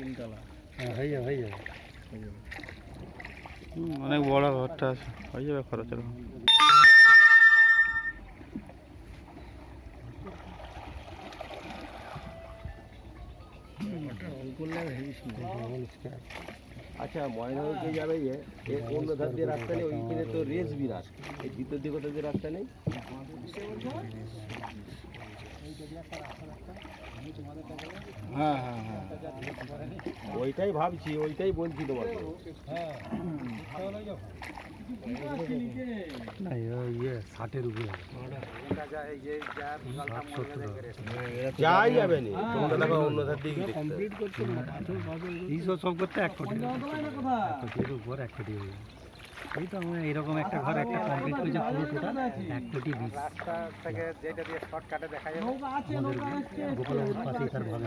তিনতলা। হ্যাঁ হয়ে যাবে হয়ে যাবে। অনেক বড় ঘরটা আছে। হয়ে যাবে স্কোয়ার। আচ্ছা ময়নাগুড়ি যাবে যে এর অন্য ধার দিয়ে রাস্তা নেই ওইখানে তো রেস বিরাট। এই ভিতর দিকে রাস্তা নেই। হ্যাঁ হ্যাঁ হ্যাঁ ওইটাই ভাবছি ওইটাই বলছি তোমাকে ষাটের উপরে ষাট যাই যাবে নি তোমরা দেখো অন্য ধার দিয়ে দেখতে হবে। কমপ্লিট করতে এইসব সব করতে এক কোটি এক কোটির উপর এক কোটি হয়ে যাবে। এই তো আমরা এরকম একটা ঘর একটা কমপ্লিট করেছে পুরো টোটাল এক কোটি বিশ। আমাদের গোপালবাবুর পাশেই তার ভাবে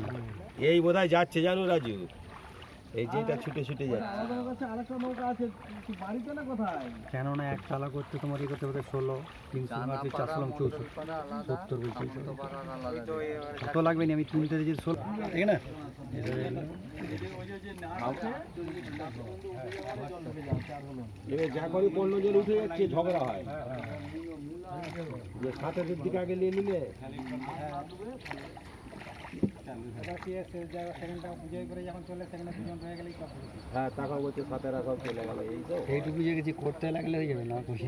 এই বোধহয় যাচ্ছে জানো রাজু? এই যেটা ছুটে ছুটে যাচ্ছে। কেননা এক চালা করতে তোমার এই করতে ষোলো তিনশো চারশো চৌষট্টি সত্তর বলছি কত লাগবে না আমি তিনটে যে ষোলো। ঠিক না? এবার যা করে পনেরো জন উঠে যাচ্ছে, ঝগড়া হয়। যে দিকে আগে নিয়ে নিলে। হ্যাঁ টাকা বলছে সাথে রাখাও এইটুকু যে করতে লাগলে হয়ে যাবে, না খুশি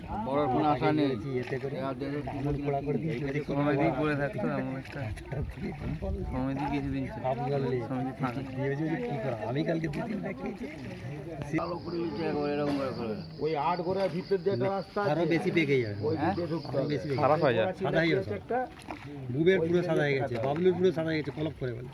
বড় কোনো আশা নেই। সমিতি পড়ে থাকতো এমন একটা সমিতি কিছুদিন আমি কালকে দু তিন ওই আট ভিতর যে রাস্তা আরও বেশি পেকে যাবে। খারাপ হয়ে যায় সাদা হয়ে গেছে একটা পুরো সাদা হয়ে গেছে। বাবলুর পুরো সাদা হয়ে গেছে। কলপ করে বলে।